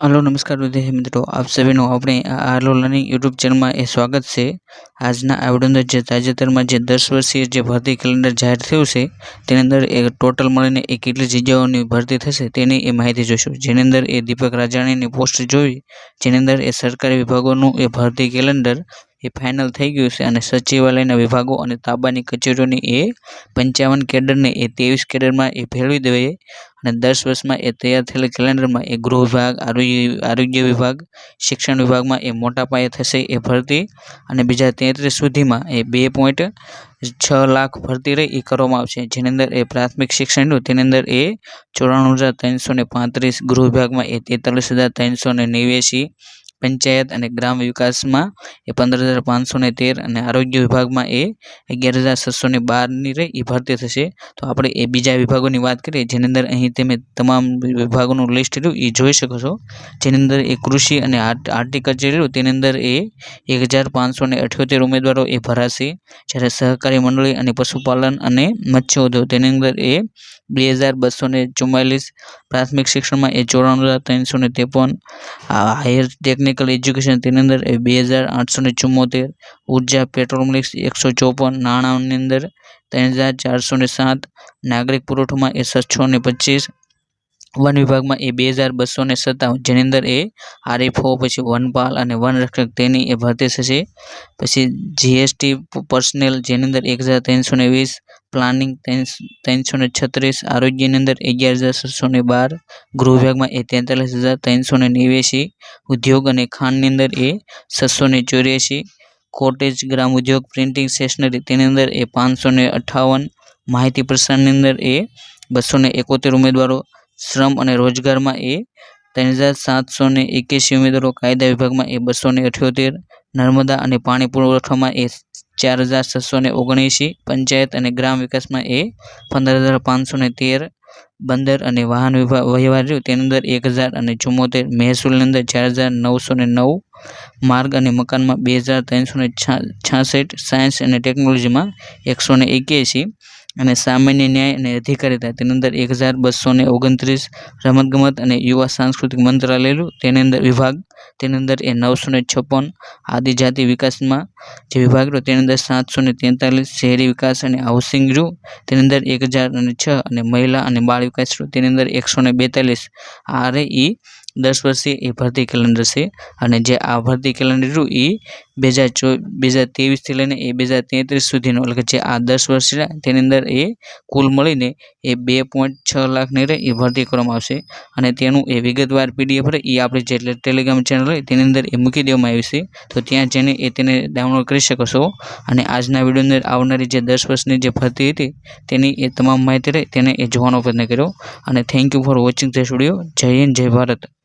Hello, નમસ્કાર વિદ્યાર્થી મિત્રો. આપ સભીનું આપણે આલો લર્નિંગ યુટ્યુબ ચેનલમાં એ સ્વાગત છે. આજના આ વીડિયો જે તાજેતરમાં જે દસ વર્ષીય જે ભરતી કેલેન્ડર જાહેર થયું છે, તેની અંદર એ ટોટલ મળીને એ કેટલી જગ્યાઓની ભરતી થશે તેની એ માહિતી જોઈશું. જેની અંદર એ દીપક રાજાણીની પોસ્ટ જોઈ, જેની અંદર એ સરકારી વિભાગોનું એ ભરતી કેલેન્ડર એ ફાઇનલ થઈ ગયું છે અને સચિવાલયના વિભાગો અને તાબાની કચેરીઓની એ પંચાવન કેડરને એ ત્રેવીસ કેડરમાં એ ભેળવી દેવાય અને દસ વર્ષમાં એ તૈયાર થયેલા કેલેન્ડરમાં એ ગૃહ વિભાગ, આરોગ્ય આરોગ્ય વિભાગ, શિક્ષણ વિભાગમાં એ મોટા પાયે થશે એ ભરતી અને બીજા તેત્રીસ સુધીમાં એ બે પોઈન્ટ છ લાખ ભરતી રહી એ કરવામાં આવશે. જેની અંદર એ પ્રાથમિક શિક્ષણનું તેની અંદર એ ચોરાણું હજાર ત્રણસો ને પાંત્રીસ ગૃહ વિભાગમાં એ તેતાલીસ હજાર ત્રણસો ને નેવ્યાસી પંચાયત અને ગ્રામ વિકાસમાં એ પંદર હજાર પાંચસો ને તેર અને આરોગ્ય વિભાગમાં એ અગિયાર હજાર છસો ને બારની રહી, એ ભરતી થશે. તો આપણે એ બીજા વિભાગોની વાત કરીએ, જેની અંદર અહીં તમે તમામ વિભાગોનું લિસ્ટ રહ્યું, એ જોઈ શકો છો. જેની અંદર એ કૃષિ અને હાર્ટિકલ્ચર રહ્યું, તેની અંદર એ એક હજાર પાંચસો ને અઠ્યોતેર ઉમેદવારો એ ભરાશે. જ્યારે સહકારી મંડળી અને પશુપાલન અને મત્સ્ય તેની અંદર એ બે હજાર બસો ને ચુમ્માલીસ પ્રાથમિક શિક્ષણમાં એ ચોરાણું હજાર ત્રણસો ને ત્રેપન હાયર ટેકનિકલ એજ્યુકેશન તેની અંદર એ બે હજાર આઠસો ને ચુમ્મોતેર ઊર્જા પેટ્રોલિયમ એકસો ચોપન. નાણાંની અંદર ત્રણ હજાર ચારસો ને સાત. નાગરિક પુરવઠોમાં એ છસો ને પચીસ. વન વિભાગમાં એ બે હજાર બસો ને સત્તાવન, જેની અંદર એ આરએફઓ પછી વનપાલ અને વનરક્ષક તેની એ ભરતી થશે. પછી જીએસટી પર્સનલ, જેની અંદર એક હજાર ત્રણસો ને વીસ, પ્લાનિંગ ત્રણસો ને છત્રીસ, આરોગ્યની અંદર અગિયાર હજાર સાતસો ને બાર, ગૃહ વિભાગમાં એ તેતાલીસ હજાર ત્રણસો ને નેવ્યાસી ઉદ્યોગ અને ખાંડની અંદર એ છસો ને ચોર્યાસી કોટેજ, ગ્રામ ઉદ્યોગ, પ્રિન્ટિંગ સ્ટેશનરી, તેની અંદર એ પાંચસો ને અઠ્ઠાવન માહિતી પ્રસારની અંદર એ બસો ને એકોતેર ઉમેદવારો શ્રમ અને રોજગારમાં એ ત્રણ હજાર સાતસો ને એક્યાસી ઉમેદવારો કાયદા વિભાગમાં એ બસો ને અઠ્યોતેર, નર્મદા અને પાણી પુરવઠામાં એ ચાર હજાર છસો ને ઓગણએંશી, પંચાયત અને ગ્રામ વિકાસમાં એ પંદર હજાર પાંચસો ને તેર, બંદર અને વાહન વિભાગ વ્યવહાર રહ્યું તેની અંદર એક હજાર અને ચુમ્મોતેર, મહેસૂલની અંદર ચાર હજાર નવસો ને નવ, માર્ગ અને મકાનમાં બે હજાર ત્રણસો ને છાસઠ, સાયન્સ અને ટેકનોલોજીમાં એકસો ને એક્યાસી અને સામાન્ય ન્યાય અને અધિકારીતા તેની અંદર એક હજાર બસો ને ઓગણત્રીસ રમતગમત અને યુવા સાંસ્કૃતિક મંત્રાલયનું, તેની અંદર વિભાગ, તેની અંદર એ નવસો ને છપ્પન આદિજાતિ વિકાસમાં જે વિભાગ રહ્યો, તેની અંદર સાતસો ને તેતાલીસ શહેરી વિકાસ અને હાઉસિંગ રહ્યું તેની અંદર એક હજાર અને છ અને મહિલા અને બાળ વિકાસ રહ્યું તેની અંદર એકસો ને બેતાલીસ આ રે એ દસ વર્ષીય એ ભરતી કેલેન્ડર છે. અને જે આ ભરતી કેલેન્ડર રહ્યું એ બે હજાર ચો બે હજાર ત્રેવીસથી લઈને એ બે હજાર તેત્રીસ સુધીનો એટલે કે જે આ દસ વર્ષ છે તેની અંદર એ કુલ મળીને એ બે પોઈન્ટ છ લાખની રહે એ ભરતી કરવામાં આવશે. અને તેનું એ વિગતવાર પીડીએફ રહે એ આપણે જે ટેલિગ્રામ ચેનલ હોય, તેની અંદર એ મૂકી દેવામાં આવી છે. તો ત્યાં જઈને એ તેને ડાઉનલોડ કરી શકો છો. અને આજના વિડીયોની અંદર આવનારી જે દસ વર્ષની જે ભરતી હતી, તેની એ તમામ માહિતી રહે, તેને એ જોવાનો પ્રયત્ન કર્યો. અને thank you for watching this video જય હિન્દ, જય ભારત.